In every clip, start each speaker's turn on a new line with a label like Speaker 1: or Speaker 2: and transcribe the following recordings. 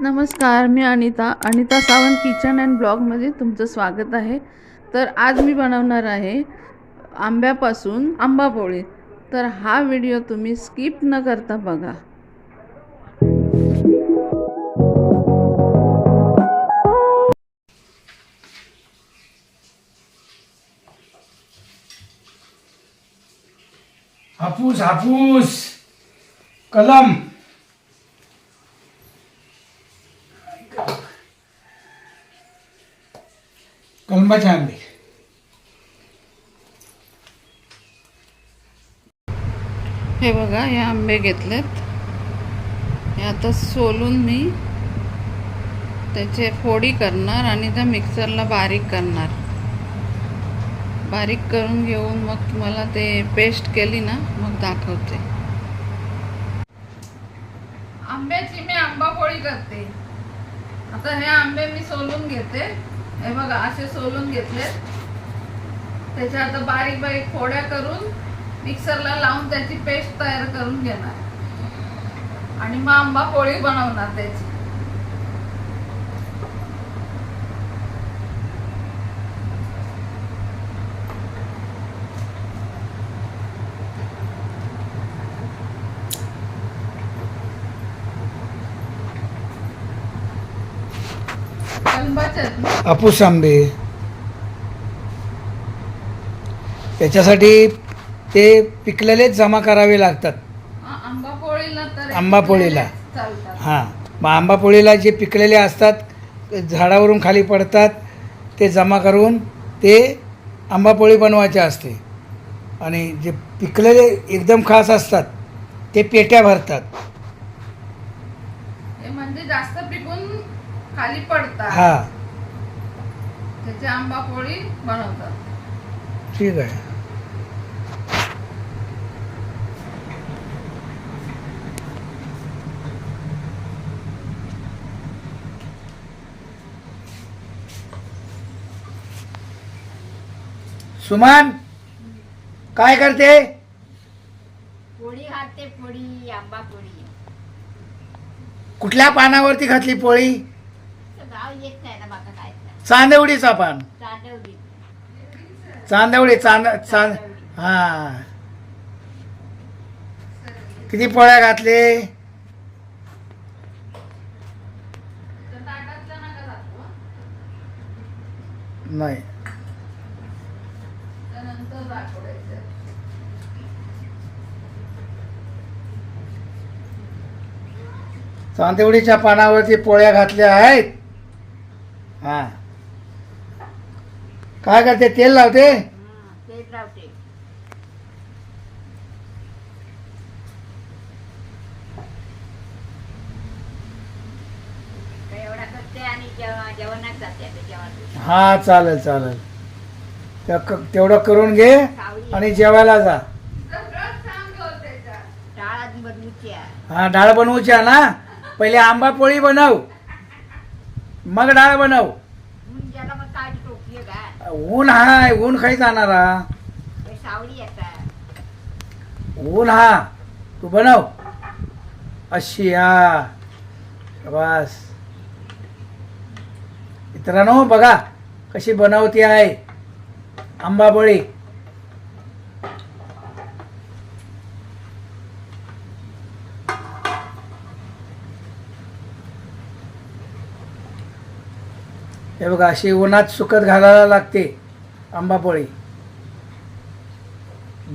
Speaker 1: नमस्कार मी Anita. Anita Sawant kitchen and ब्लॉगमध्ये तुमचं स्वागत आहे. तर आज मी बनवणार आहे आंब्यापासून आंबापोळी तर हा व्हिडिओ तुम्ही स्किप न करता बघा.
Speaker 2: हापूस हापूस. कलम. कलमाचे आंबे
Speaker 1: हे बघा हे आंबे घेतलेत. हे आता सोलून मी त्याचे फोडी करणार आणि त्या मिक्सरला बारीक करणार. बारीक करून घेऊन मग तुम्हाला ते पेस्ट केली ना मग दाखवते. आंब्याची मी आंबा पोळी करते. आता हे आंबे मी सोलून घेते. हे बघा असे सोलून घेतले. त्याच्या आता बारीक बारीक फोड्या करून मिक्सरला लावून त्याची पेस्ट तयार करून घेणार. आणि मग आंबा पोळी बनवणार त्याची.
Speaker 2: हापूस आंबे त्याच्यासाठी ते पिकलेलेच जमा करावे लागतात.
Speaker 1: आंबा पोळीला तर
Speaker 2: आंबा पोळीला.
Speaker 1: चालतात.
Speaker 2: हां मग आंबा पोळीला जे पिकलेले असतात झाडावरून खाली पडतात ते जमा करून ते आंबापोळी बनवायचे असते. आणि जे पिकलेले एकदम खास असतात ते पेट्या भरतात.
Speaker 1: म्हणजे जास्त पिकून खाली पडतात.
Speaker 2: हां.
Speaker 1: त्याची आंबा पोळी बनवतात.
Speaker 2: ठीक आहे. सुमन काय करते?
Speaker 3: पोळी खाते पोळी आंबा पोळी
Speaker 2: कुठल्या पानावरती घातली पोळी
Speaker 3: गाव येत नाही ना बाका काय
Speaker 2: चांदवडीचा पान चांदवडी. चांद चांद हा. किती पोळ्या घातले. नाही. चांदवडीच्या पानावरती पोळ्या घातल्या आहेत. हा. काय करते? तेल लावते?
Speaker 3: तेच लावते. काही एवढा करते आणि जेवण जेवणात जाते आता जेवण.
Speaker 2: हा चालेल चालेल. त्या क- तेवढं करून घे आणि जेवायला जा.
Speaker 1: हो.
Speaker 3: डाळ आणि बनवूची आहे.
Speaker 2: हा डाळ बनवूची आहे ना? पहिले आंबा पोळी बनव. मग डाळ बनव
Speaker 3: म्हणून ज्याला मग काय टोपली काय
Speaker 2: ऊन हाय ऊन खाई जाणार
Speaker 3: सावली
Speaker 2: ऊन हा तू बनव. अशी हा. बस मित्रांनो बघा कशी बनवती आहे. आंबाबळी. हे बघा अशी उन्हात सुकत घालायला लागते आंबापोळी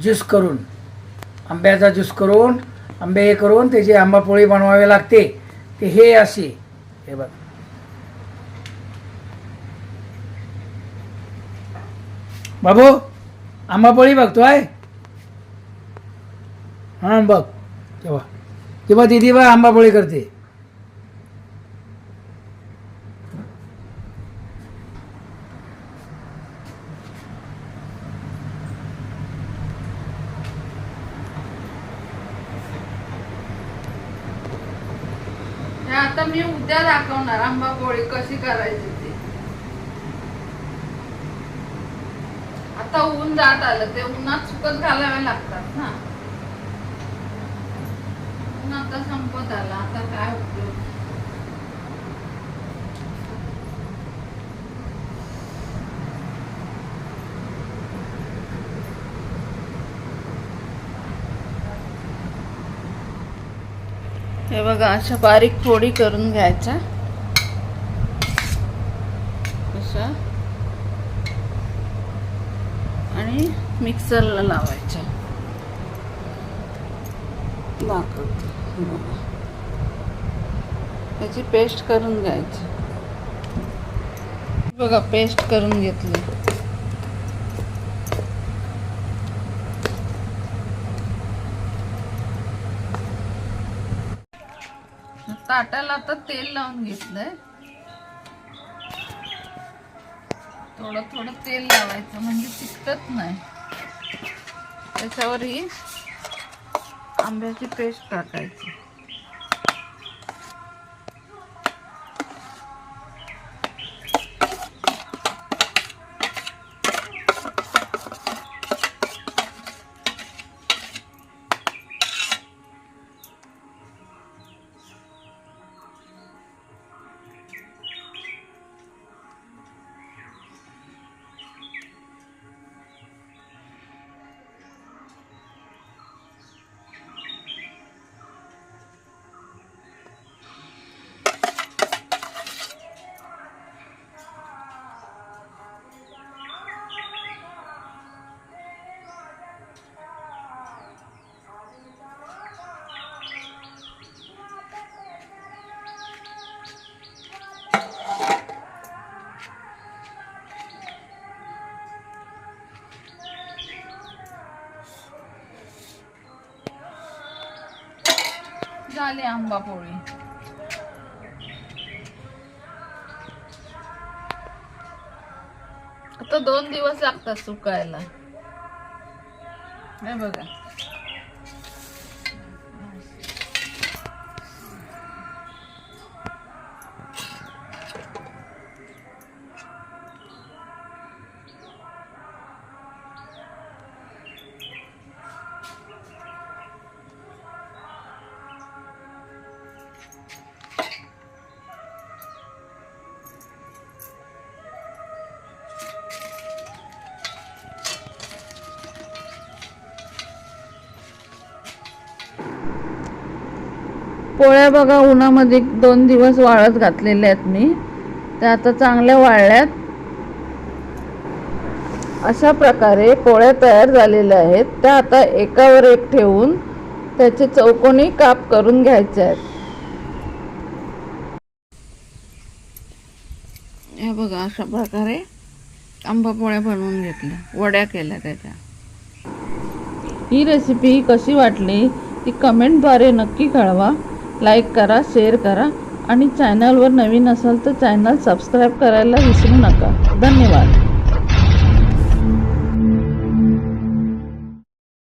Speaker 2: ज्यूस करून आंब्याचा ज्यूस करून आंबे हे करून त्याची आंबापोळी बनवावी लागते ते हे अशी हे बघ. बाबू आंबापोळी बघतोय हां बघ तेव्हा. तेव्हा दिदी बा आंबापोळी करते.
Speaker 1: हे आता मी उद्या दाखवणार आंबा पोळी कशी करायची ती. आता ऊन जात आलं ते उन्हात सुकत घालावे लागतात ना. ऊन आता संपत आला आता काय हे बघा अशा बारीक फोडी करून घ्यायच्या. अशा. आणि मिक्सरला लावायच्या. दाखवते त्याची पेस्ट करून घ्यायची. बघा पेस्ट करून घेतली. ताटाला आता तेल लावून घेतलंय. थोडं थोडं तेल लावायचं म्हणजे चिकटत नाही. त्याच्यावर ही आंब्याची पेस्ट टाकायची. झाली आंबा पोळी. आता दोन दिवस लागतात सुकायला. हे बघा. पोळ्या बघा उन्हामध्ये दोन दिवस वाळत घातलेल्या आहेत मी. त्या आता चांगल्या वाळल्यात. अशा प्रकारे पोळ्या तयार झालेल्या आहेत. त्या आता एकावर एक ठेवून त्याचे चौकोनी काप करून घ्यायचे आहेत. हे बघा अशा प्रकारे आंबा पोळ्या बनवून घेतल्या. वड्या केल्या त्याच्या. ही रेसिपी कशी वाटली ती कमेंटद्वारे नक्की कळवा. लाईक करा शेअर करा. आणि चॅनलवर नवीन असाल तर चॅनल सबस्क्राईब करायला विसरू नका. धन्यवाद.